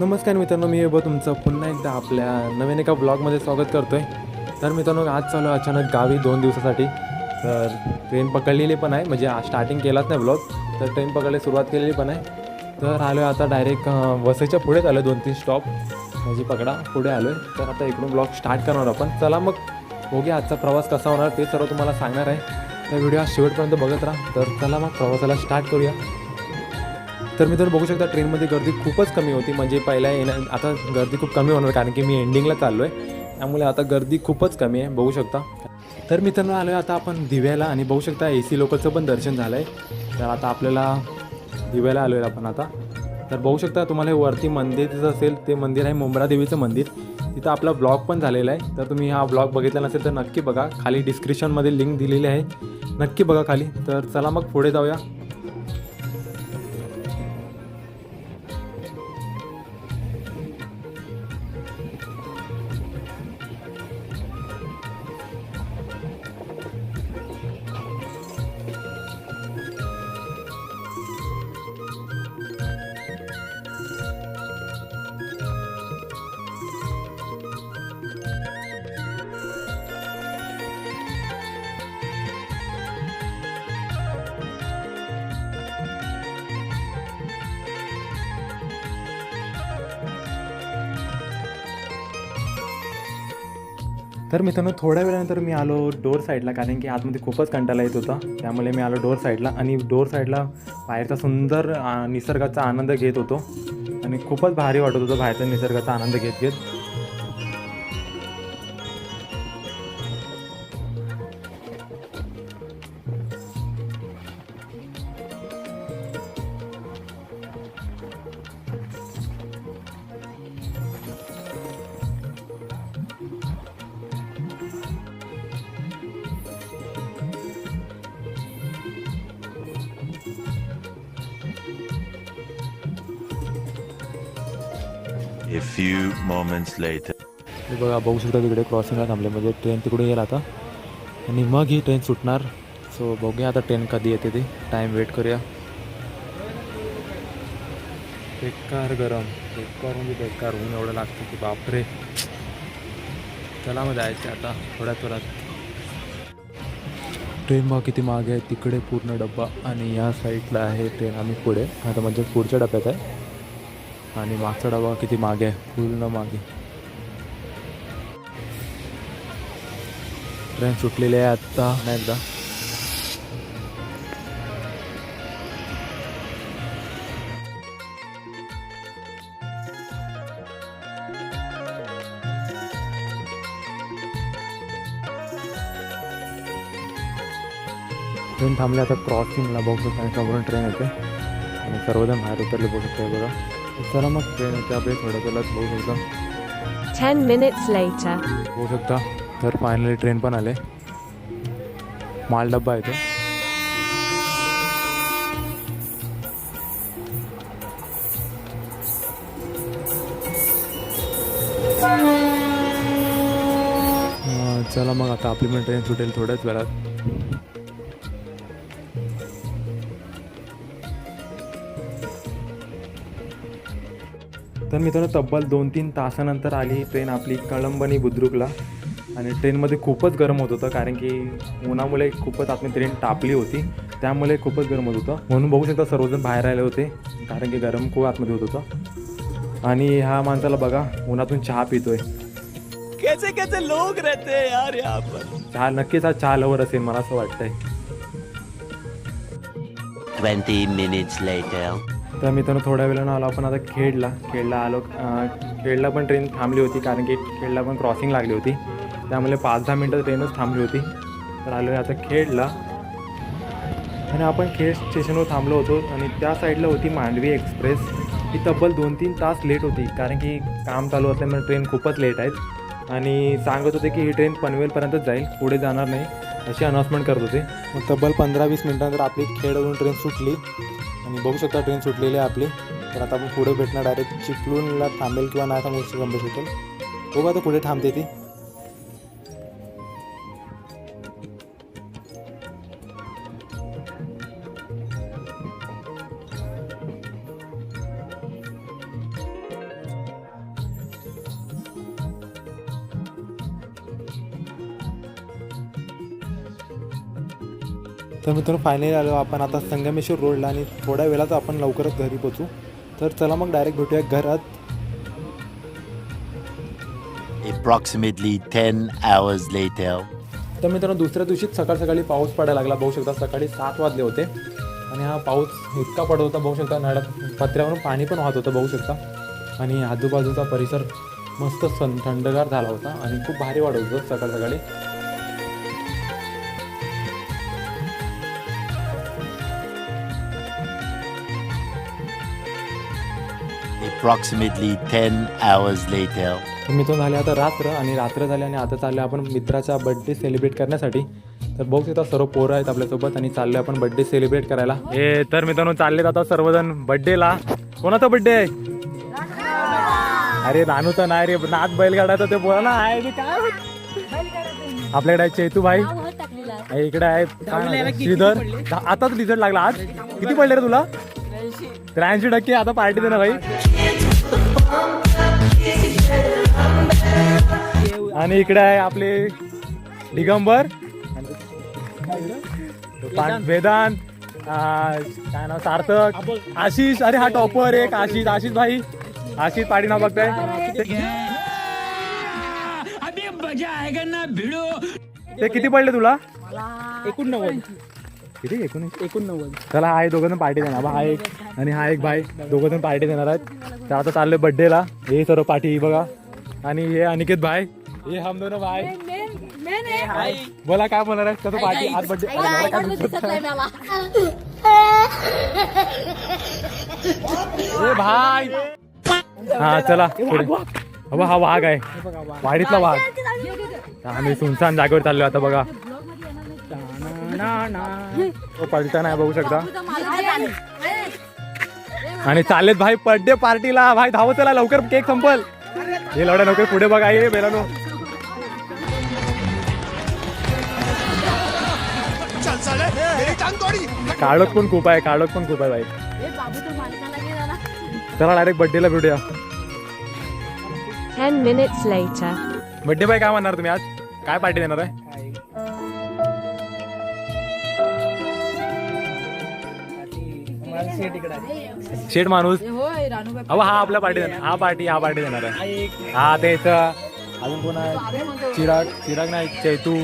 नमस्कार मित्रांनो मी बघ तुमचं पुन्हा एकदा आपल्या नवीन एका ब्लॉगमध्ये स्वागत करतो आहे तर मित्रांनो आज चालू अचानक गावी दोन दिवसासाठी. तर ट्रेन पकडलेली पण आहे म्हणजे स्टार्टिंग केलाच नाही ब्लॉग तर ट्रेन पकडली सुरुवात केलेली पण आहे. तर आलो आहे आता डायरेक्ट वसईच्या पुढेच आलो दोन तीन स्टॉप म्हणजे पकडा पुढे आलो आहे तर आता इकडून ब्लॉग स्टार्ट करणार आपण. चला मग बघूया आजचा प्रवास कसा होणार ते सर्व तुम्हाला सांगणार आहे. तर व्हिडिओ शेवटपर्यंत बघत राहा. तर चला मग प्रवासाला स्टार्ट करूया. तर मी तर बघू शकता ट्रेनमध्ये गर्दी खूपच कमी होती. म्हणजे पहिला येण्या आता गर्दी खूप कमी होणार कारण की मी एंडिंगला चाललो आहे त्यामुळे आता गर्दी खूपच कमी आहे बघू शकता. तर मित्रांनो आलो आहे आता आपण दिव्याला आणि बघू शकता ए सी लोकलचं पण दर्शन झालं आहे तर आता आपल्याला दिव्याला आलो आहे आपण आता. तर बघू शकता तुम्हाला हे वरती मंदिर तिथं असेल ते मंदिर आहे मुंब्रा देवीचं मंदिर. तिथं आपला ब्लॉग पण झालेला आहे. तर तुम्ही हा ब्लॉग बघितला नसेल तर नक्की बघा. खाली डिस्क्रिप्शनमध्ये लिंक दिलेली आहे. नक्की बघा खाली. तर चला मग पुढे जाऊया. तर मित्रांनो थोड्या वेळानंतर मी आलो डोर साईडला कारण की आतमध्ये खूपच कंटाळा येत होता. त्यामुळे मी आलो डोर साईडला आणि डोर साईडला बाहेरचा सुंदर निसर्गाचा आनंद घेत होतो. आणि खूपच भारी वाटत होतं बाहेरचा निसर्गाचा आनंद घेत घेत A few moments later. हे बघा बघू शकता तिकडे क्रॉसिंगला थांबले. म्हणजे ट्रेन तिकडे येईल आता. आणि मग ही ट्रेन सुटणार. सो बघूया आता ट्रेन कधी येते ती. टाईम वेट करूया. बेकार गरम. बेकार म्हणजे बेकार. ऊन एवढं लागतं की बापरे. चला मग जायचं आता. थोड्या थोड्यात. ट्रेन मग किती मागे आहे? तिकडे पूर्ण डब्बा. आणि या साईडला आहे ट्रेन आम्ही पुढे. आता म्हणजे पुढच्या डब्यात आहे. आणि मागचा डबा किती मागे? आहे पूर्ण मागे. ट्रेन सुटलेली आहे आत्ता. नाही एकदा. ट्रेन थांबली आता क्रॉसिंगला बघू शकता समोरून ट्रेन येते. आणि सर्वजण बाहेर उतरले बघू शकता बघा. चला मग ट्रेन येते आपले थोडं चलत बघू शकता. 10 minutes later. बघू शकता. तर फायनली ट्रेन पण आले. माल डब्बा आहे तो. अं, चला मग आता आपली पण ट्रेन सुटेल थोड्याच वेळात. तर मित्रांनो तब्बल दोन तीन तासानंतर आली ही ट्रेन आपली कळंबणी बुद्रुकला. आणि ट्रेनमध्ये खूपच गरम होत होतं कारण की उन्हामुळे खूपच आतमध्ये ट्रेन तापली होती. त्यामुळे खूपच गरम होत होतं. म्हणून बघू शकता सर्वजण बाहेर आले होते कारण की गरम खूप आतमध्ये होत होतं. आणि ह्या माणसाला बघा उन्हातून चहा पितोय. कैसे कैसे लोग रहते हैं यार यहाँ पर? चहा नक्कीच हा चहा लवर असेल मला असं वाटतंय. 20 minutes later. तर मित्रांनो थोड्या वेळानं आलो आपण आता खेडला. खेडला आलो खेडला पण ट्रेन थांबली होती कारण की खेडला पण क्रॉसिंग लागली होती. त्यामुळे पाच दहा मिनटं ट्रेनच थांबली होती. तर आलो आता खेडला. आणि आपण खेड स्टेशनवर थांबलो होतो आणि त्या साईडला होती मांडवी एक्सप्रेस ही तब्बल दोन तीन तास लेट होती कारण की काम चालू असल्यामुळे ट्रेन खूपच लेट आहेत. आणि सांगत होते की ही ट्रेन पनवेलपर्यंतच जाईल पुढे जाणार नाही अशी अनाऊन्समेंट करत होते. मग तब्बल पंधरा वीस मिनटानंतर आपली खेडवरून ट्रेन सुटली. आणि बघू शकता ट्रेन सुटलेली आहे आपली. तर आता आपण पुढे भेटणार डायरेक्ट चिपळूणला थांबेल किंवा नाही थांबू गंभीर शकेल. बघू आता पुढे थांबते ती. तर मित्रांनो फायनली आलो आपण आता संगमेश्वर रोडला आणि थोड्या वेळात आपण लवकरच घरी पोचू तर चला मग डायरेक्ट भेटूया घरात. Approximately 10 hours later. तर मित्रांनो दुसऱ्या दिवशीच सकाळ सकाळी पाऊस पडायला लागला. बघू शकता सकाळी सात वाजले होते. आणि हा पाऊस इतका पडत होता बघू शकता नळात पत्र्यावरून पाणी पण वाहत होतं बघू शकता. आणि आजूबाजूचा परिसर मस्त सं थंडगार झाला होता आणि खूप भारी वाटत होतं सकाळ सकाळी. Approximately 10 hours later. मित्र झाले आता रात्र आणि रात्र झाली आणि आता चालले आपण मित्राचा बड्डे सेलिब्रेट करण्यासाठी. तर बघू शकता सर्व पोरं आहेत आपल्यासोबत आणि चालले आपण बड्डे सेलिब्रेट करायला. ए तर मित्रांनो चालले आता सर्वजण बड्डेला कोणाचा बड्डे आहे? अरे रानूचा नाही रे नाथ बैलगाडाचा ते बोला ना. आहे ते काय आपल्याकडे आहे चेतू भाई आहे, इकडे आहे? श्रीधर. आताच रिझल्ट लागला आज? किती पडले रे तुला? त्र्याऐंशी टक्के आता पार्टी दे ना भाई आणि इकडे आहे आपले दिगंबर. वेदांत. काय नाव सार्थक. आशिष अरे हा टॉपर एक आशिष. आशिष भाई. आशिष पाटी नाव बघताय. अभी मजा आएगा ना भिड़ो. ते किती पडले तुला? एकोणनव्वद. किती एकोणीस एकोणनव्वद. चला हा दोघं जण पार्टी देणार. हा एक आणि हा एक भाई दोघं जण पार्टी देणार आहेत. तर आता चालले बर्थडेला हे सर्व पार्टी बघा. आणि हे अनिकेत भाई. हे हम दोन भाई. बोला काय बोलणार आहे कसं पार्टी आज बर्थडे ए भाई. हा चला हा वाघ आहे. वाडीतला वाघ. आम्ही सुनसान जागेवर चाललो आता बघा. तो पलटा नाही बघू शकता. आणि चाललेत भाई बर्थडे पार्टीला भाई धाव चला लवकर केक संपल. हे लढा लवकर पुढे बघा. ये बेलानो. काळोख पण खूप आहे काळोख पण खूप आहे भाई. चला डायरेक्ट बर्थडेला भेटूया. 10 minutes later. बर्थडे बाय काय म्हणणार तुम्ही आज? काय पार्टी देणार आहे? शेठ माणूस. अहो हा आपला पार्टी देणार. हा पार्टी हा पार्टी देणार आहे. हा तेच अजून कोण आहे? चिराग चिराग नाही चैतू.